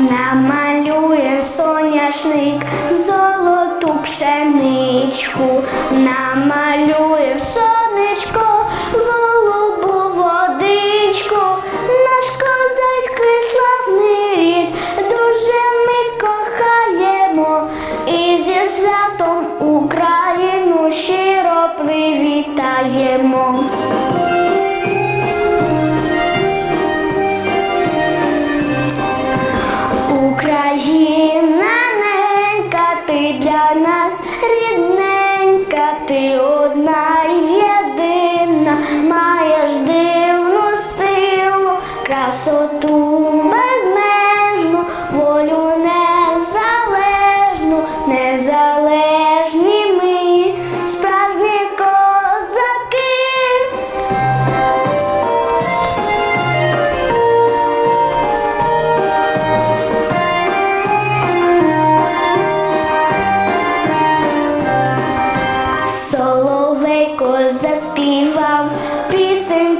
намалюєм соняшник, золоту пшеничку, намалюєм сонечко, голубу водичку, наш козацький славний рід, дуже ми кохаємо. І зі святом Україну щиро привітаємо. Україна ти для нас рідненька, ти одна єдина, маєш дивну силу, красоту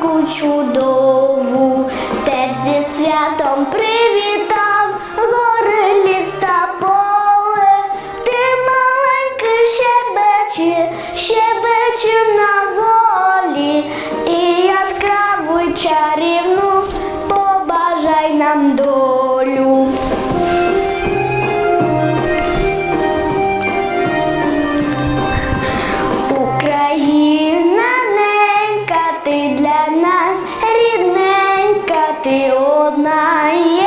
пісеньку чудову, теж зі святом привітав. Гори ліс та поле, ти маленький щебече, щебече на ти одна. і